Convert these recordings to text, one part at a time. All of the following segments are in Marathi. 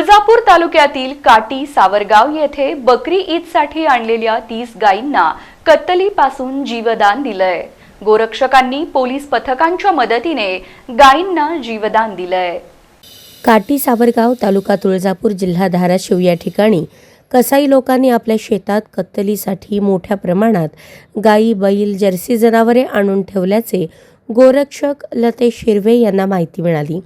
तुळजापूर तालुक्यातील काटी सावरगाव येथे बकरी ईदसाठी आणलेल्या तीस गायींना कत्तलीपासून जीवदान दिलंय. गोरक्षकांनी पोलीस पथकांच्या मदतीने गायींना जीवदान दिलंय. काटी सावरगाव तालुका तुळजापूर जिल्हा धाराशिव या ठिकाणी कसाई लोकांनी आपल्या शेतात कत्तलीसाठी मोठ्या प्रमाणात गायी बैल जर्सी जनावरे आणून ठेवल्याचे गोरक्षक लतेश शिरवे यांना माहिती मिळाली.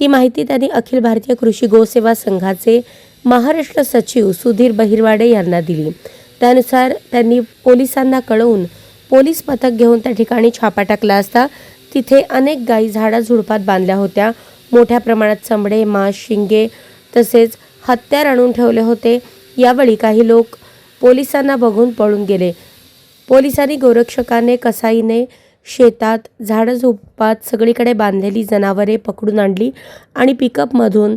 ती माहिती त्यांनी अखिल भारतीय कृषी गोसेवा संघाचे महाराष्ट्र सचिव सुधीर बहिरवाडे यांना दिली. त्यानुसार त्यांनी पोलिसांना कळवून पोलीस पथक घेऊन त्या ठिकाणी छापा टाकला असता तिथे अनेक गायी झाडाझुडपात बांधल्या होत्या. मोठ्या प्रमाणात चमडे मांस शिंगे तसेच हत्यार आणून ठेवले होते. यावेळी काही लोक पोलिसांना बघून पळून गेले. पोलिसांनी गोरक्षकाने कसाईने शेतात झाडझुडपात सगळीकडे बांधलेली जनावरे पकडून आणली आणि पिकअपमधून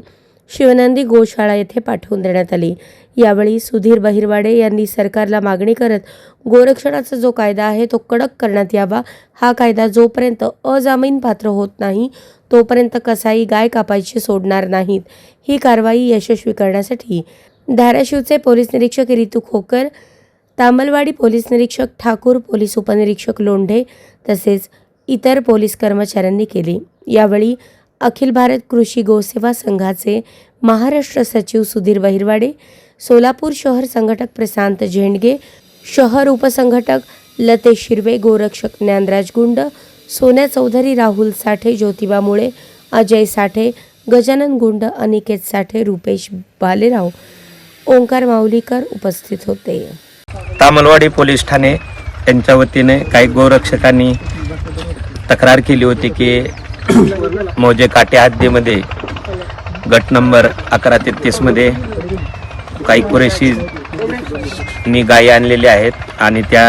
शिवनंदी गोशाळा येथे पाठवून देण्यात आली. यावेळी सुधीर बहिरवाडे यांनी सरकारला मागणी करत गोरक्षणाचा जो कायदा आहे तो कडक करण्यात यावा. हा कायदा जोपर्यंत अजामीन पात्र होत नाही तोपर्यंत कसाई गाय कापायची सोडणार नाहीत. ही कारवाई यशस्वी करण्यासाठी धाराशिवचे पोलीस निरीक्षक रितू खोकर तामलवाडी पोलीस निरीक्षक ठाकूर पोलीस उपनिरीक्षक लोंढे तसेच इतर पोलीस कर्मचाऱ्यांनी केली. यावेळी अखिल भारत कृषी गोसेवा संघाचे महाराष्ट्र सचिव सुधीर बहिरवाडे सोलापूर शहर संघटक प्रशांत झेंडगे शहर उपसंघटक लतेश शिर्वे गोरक्षक ज्ञानराज गुंड सोन्या चौधरी राहुल साठे ज्योतिबा मुळे अजय साठे गजानन गुंड अनिकेत साठे रुपेश बालेराव ओंकार माऊलीकर उपस्थित होते. कामलवाडी पोलीस ठाणे यांच्या वतीने काही गोरक्षकांनी तक्रार केली होती की मौजे काटे हद्दीमध्ये गट नंबर अकरा तेहतीसमध्ये काही कुरेशी मी गायी आणलेल्या आहेत आणि त्या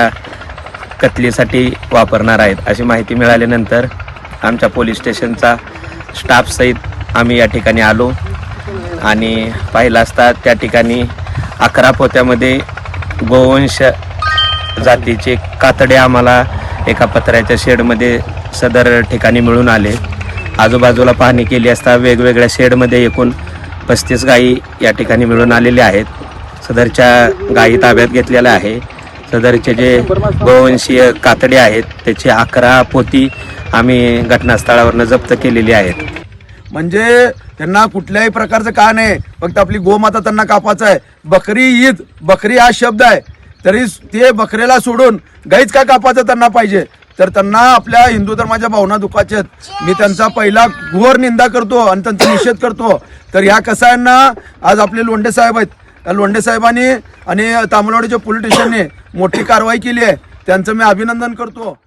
कतलीसाठी वापरणार आहेत. अशी माहिती मिळाल्यानंतर आमच्या पोलीस स्टेशनचा स्टाफसहित आम्ही या ठिकाणी आलो. आणि पाहिलं असता त्या ठिकाणी अकरा पोत्यामध्ये गोवंश जातीचे कातडे आम्हाला एका पत्र्याच्या शेडमध्ये सदर ठिकाणी मिळून आले. आजूबाजूला पाहणी केली असता वेगवेगळ्या शेडमध्ये एकूण पस्तीस गायी या ठिकाणी मिळून आलेल्या आहेत. सदरच्या गायी ताब्यात घेतलेल्या आहे. सदरचे जे गोवंशीय कातडे आहेत त्याची अकरा पोती आम्ही घटनास्थळावरनं जप्त केलेली आहेत. म्हणजे त्यांना कुठल्याही प्रकारचं का नाही. फक्त आपली गोमाता त्यांना कापायचं आहे. बकरी ईद बकरी हा शब्द आहे. तरी ते बकरेला सोडून गाईच का कापायचं त्यांना पाहिजे? तर त्यांना आपल्या हिंदू धर्माच्या भावना दुखाच्या आहेत. मी त्यांचा पहिला घोर निंदा करतो आणि त्यांचा निषेध करतो. तर ह्या कसायांना आज आपले लोंढे साहेब आहेत. लोंडे लोंढे साहेबांनी आणि तामिळवाडीच्या पोलीस स्टेशनने मोठी कारवाई केली आहे. त्यांचं मी अभिनंदन करतो.